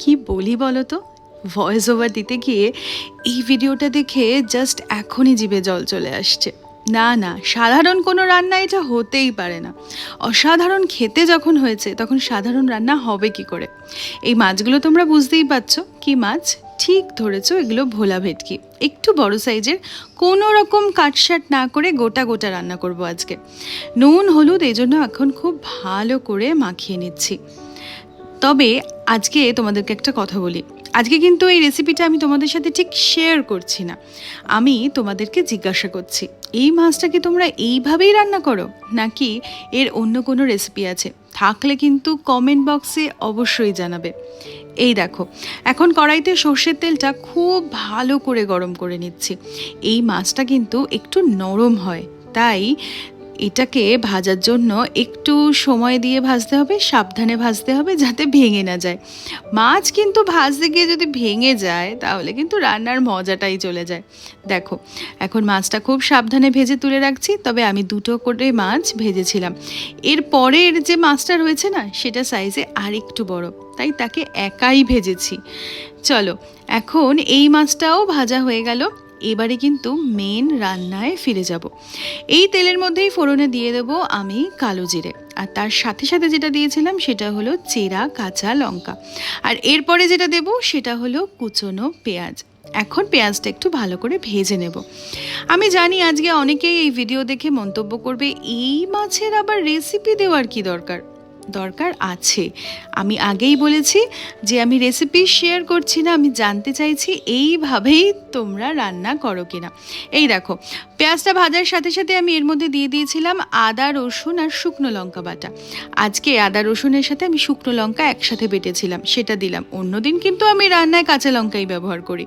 কি বলি বলো তো ভয়েস ওভার দিতে গিয়ে এই ভিডিওটা দেখে জাস্ট এখনই জিভে জল চলে আসছে। না না, সাধারণ কোনো রান্না এটা হতেই পারে না। অসাধারণ খেতে যখন হয়েছে, তখন সাধারণ রান্না হবে কি করে? এই মাছগুলো তোমরা বুঝতেই পারছ। কি মাছ? ঠিক ধরেছো, এগুলো ভোলা ভেটকি। একটু বড় সাইজের, কোনো রকম কাটসাট না করে গোটা গোটা রান্না করব আজকে। নুন, হলুদ এই জন্য এখন খুব ভালো করে মাখিয়ে নিচ্ছি। তবে আজকে তোমাদেরকে একটা কথা বলি। আজকে কিন্তু এই রেসিপিটা আমি তোমাদের সাথে ঠিক শেয়ার করছি না। আমি তোমাদেরকে জিজ্ঞাসা করছি, এই মাছটা কি তোমরা এইভাবেই রান্না করো? নাকি এর অন্য কোনো রেসিপি আছে? থাকলে কিন্তু কমেন্ট বক্সে অবশ্যই জানাবে। এই দেখো, এখন কড়াইতে সর্ষের তেলটা খুব ভালো করে গরম করে নিচ্ছি। এই মাছটা কিন্তু একটু নরম হয়, তাই এটাকে ভাজার জন্য একটু সময় দিয়ে ভাজতে হবে, সাবধানে ভাজতে হবে যাতে ভেঙে না যায়। মাছ কিন্তু ভাজতে গিয়ে যদি ভেঙে যায়, তাহলে কিন্তু রান্নার মজাটাই চলে যায়। দেখো, এখন মাছটা খুব সাবধানে ভেজে তুলে রাখছি, তবে আমি দুটো করে মাছ ভেজেছিলাম। এর পরের যে মাছটা রয়েছে না, সেটা সাইজে আর একটু বড়, তাই তাকে একাই ভেজেছি। চলো, এখন এই মাছটাও ভাজা হয়ে গেল। এবারে কিন্তু মেন রান্নায় ফিরে যাব। এই তেলের মধ্যেই ফোড়নে দিয়ে দেবো আমি কালো জিরে। আর তার সাথে সাথে যেটা দিয়েছিলাম সেটা হলো চেরা, কাঁচা লঙ্কা। আর এরপরে যেটা দেবো সেটা হলো কুচনো পেঁয়াজ। এখন পেঁয়াজটা একটু ভালো করে ভেজে নেব। আমি জানি আজকে অনেকেই এই ভিডিও দেখে মন্তব্য করবে, এই মাছের আবার রেসিপি দেওয়ার কি দরকার? দরকার আছে। আমি আগেই বলেছি যে আমি রেসিপি শেয়ার করছি না, আমি জানতে চাইছি এইভাবেই তোমরা রান্না করো কিনা। এই দেখো, পেঁয়াজটা ভাজার সাথে সাথে আমি এর মধ্যে দিয়ে দিয়েছিলাম আদা, রসুন আর শুকনো লঙ্কা বাটা। আজকে আদা, রসুনের সাথে আমি শুকনো লঙ্কা একসাথে বেটেছিলাম, সেটা দিলাম। অন্যদিন কিন্তু আমি রান্নায় কাঁচা লঙ্কাই ব্যবহার করি।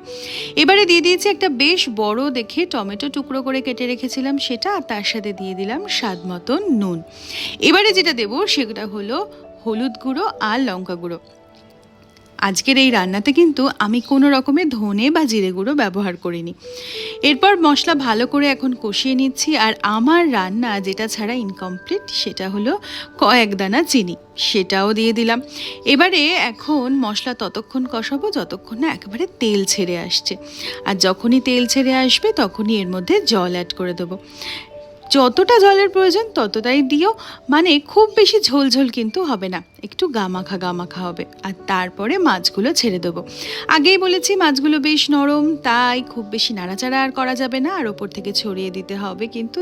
এবারে দিয়ে দিয়েছি একটা বেশ বড় দেখে টমেটো টুকরো করে কেটে রেখেছিলাম সেটা, আর তার সাথে দিয়ে দিলাম স্বাদ মতন নুন। এবারে যেটা দেবো সেটা হলো হলুদ গুঁড়ো আর লঙ্কা গুঁড়ো। আজকের এই রান্নাতে কিন্তু আমি কোনো রকমের ধনে বা জিরে গুঁড়ো ব্যবহার করিনি। এরপর মশলা ভালো করে এখন কষিয়ে নিচ্ছি আর আমার রান্না যেটা ছাড়া ইনকমপ্লিট সেটা হলো কয়েক দানা চিনি, সেটাও দিয়ে দিলাম। এবারে এখন মশলা ততক্ষণ কষাবো যতক্ষণ না একেবারে তেল ছেড়ে আসছে। আর যখনই তেল ছেড়ে আসবে তখনই এর মধ্যে জল অ্যাড করে দেবো। যতটা জলের প্রয়োজন ততটাই দিও। মানে খুব বেশি ঝোল ঝোল কিন্তু হবে না। একটু গামাখা গামাখা হবে। আর তারপরে মাছগুলো ছেড়ে দেবো। আগেই বলেছি মাছগুলো বেশ নরম, তাই খুব বেশি নাড়াচাড়া আর করা যাবে না। আর ওপর থেকে ছড়িয়ে দিতে হবে কিন্তু